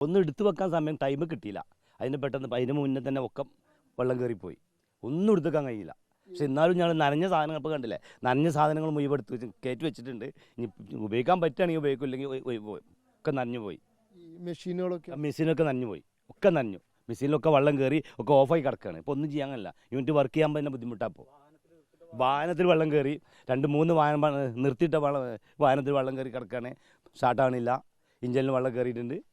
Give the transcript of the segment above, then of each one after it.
ഒന്നും എടുത്തു വെക്കാൻ സമയം ടൈം കിട്ടിയില്ല. അതിന് പെട്ടെന്ന് അതിന് മുന്നേ തന്നെ ഒക്കെ വെള്ളം കയറിപ്പോയി ഒന്നും എടുത്തു വെക്കാൻ കഴിയില്ല. പക്ഷെ എന്നാലും ഞങ്ങൾ നനഞ്ഞ സാധനങ്ങൾ ഇപ്പോൾ കണ്ടില്ലേ? നനഞ്ഞ സാധനങ്ങൾ മുഴുവൻ എടുത്ത് വെച്ച് കയറ്റി വെച്ചിട്ടുണ്ട്. ഇനി ഉപയോഗിക്കാൻ പറ്റുകയാണെങ്കിൽ ഉപയോഗിക്കും ഇല്ലെങ്കിൽ ഒയ്- ഒയ് പോയി ഒക്കെ നനഞ്ഞു പോയി. മെഷീനുകളൊക്കെ? മെഷീനൊക്കെ നനഞ്ഞു പോയി. ഒക്കെ നനഞ്ഞു. മെഷീനിലൊക്കെ വെള്ളം കയറി ഒക്കെ ഓഫായി കിടക്കുകയാണ് ഇപ്പോൾ ഒന്നും ചെയ്യാൻ കഴിയില്ല. യൂണിറ്റ് വർക്ക് ചെയ്യാൻ തന്നെ ബുദ്ധിമുട്ടാണ് ഇപ്പോൾ വാഹനത്തിൽ വെള്ളം കയറി രണ്ട് മൂന്ന് വാഹനം നിർത്തിയിട്ട വെള്ളം വാഹനത്തിൽ വെള്ളം കയറി കിടക്കുകയാണ് സ്റ്റാർട്ടാവണില്ല ഇഞ്ചിനിൽ വെള്ളം കയറിയിട്ടുണ്ട്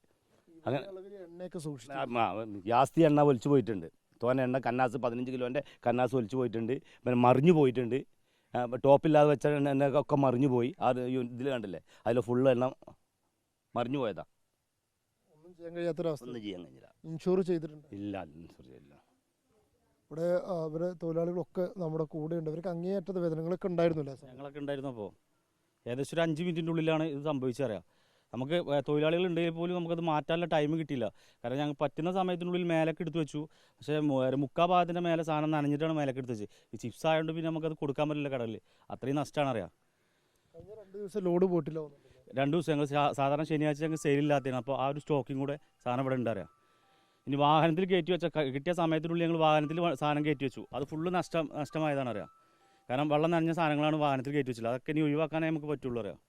അങ്ങനെ എണ്ണയൊക്കെ സൂക്ഷിച്ചു ജാസ്തി എണ്ണ ഒലിച്ചു പോയിട്ടുണ്ട്. തോന എണ്ണ കന്നാസ് പതിനഞ്ച് കിലോന്റെ കന്നാസ് ഒലിച്ചു പോയിട്ടുണ്ട്. പിന്നെ മറിഞ്ഞു പോയിട്ടുണ്ട്. ടോപ്പില്ലാതെ വെച്ച എണ്ണ എണ്ണ ഒക്കെ മറിഞ്ഞു പോയി. ആ ഇതിൽ കണ്ടില്ലേ? അതിൽ ഫുള്ള് എണ്ണ മറിഞ്ഞു പോയതാ. ഒന്നും ചെയ്യാൻ കഴിയാത്തൊരവസ്ഥ. ഒന്നും ചെയ്യാൻ കഴിഞ്ഞില്ല. ഇൻഷുർ ചെയ്തിട്ടുണ്ട്. ഇല്ല ഇൻഷുർ ചെയ്തില്ല. ഇവിടെ അവർ അവരെ തൊഴിലാളികളൊക്കെ നമ്മുടെ കൂടെ ഉണ്ട് അവർക്ക് അങ്ങേയറ്റത്തെ വേദനകളൊക്കെ ഉണ്ടായിരുന്നില്ല ഞങ്ങളൊക്കെ ഉണ്ടായിരുന്നപ്പോൾ ഏകദേശം ഒരു അഞ്ച് മിനിറ്റിന്റെ ഉള്ളിലാണ് ഇത് സംഭവിച്ചറിയാം നമുക്ക് തൊഴിലാളികൾ ഉണ്ടെങ്കിൽ പോലും നമുക്കത് മാറ്റാനുള്ള ടൈം കിട്ടിയില്ല. കാരണം ഞങ്ങൾ പറ്റുന്ന സമയത്തിനുള്ളിൽ മേലൊക്കെ എടുത്ത് വെച്ചു. പക്ഷേ മുക്കാ ഭാഗത്തിന്റെ മേലെ സാധനം നനഞ്ഞിട്ടാണ് മേലൊക്കെ എടുത്ത് വെച്ചത്. ഈ ചിപ്സ് ആയതുകൊണ്ട് പിന്നെ നമുക്കത് കൊടുക്കാൻ പറ്റില്ല കടലിൽ അത്രയും നഷ്ടമാണ് അറിയാം. രണ്ട് ദിവസം ലോഡ് പോയിട്ടില്ല രണ്ട് ദിവസം ഞങ്ങൾ സാധാരണ ശനിയാഴ്ച ഞങ്ങൾ സെയിലില്ലാത്തതാണ് അപ്പോൾ ആ ഒരു സ്റ്റോക്കിംഗ് കൂടെ സാധനം ഇവിടെ ഉണ്ടറിയാം ഇനി വാഹനത്തിൽ കയറ്റി വെച്ച കിട്ടിയ സമയത്തിനുള്ളിൽ ഞങ്ങൾ വാഹനത്തിൽ സാധനം കയറ്റി വെച്ചു. അത് ഫുള്ള് നഷ്ടം നഷ്ടമായതാണ് അറിയാം. കാരണം വെള്ളം നനഞ്ഞ സാധനങ്ങളാണ് വാഹനത്തിൽ കയറ്റി വെച്ചില്ല അതൊക്കെ ഇനി ഒഴിവാക്കാനേ നമുക്ക് പറ്റുള്ളൂ അറിയാം.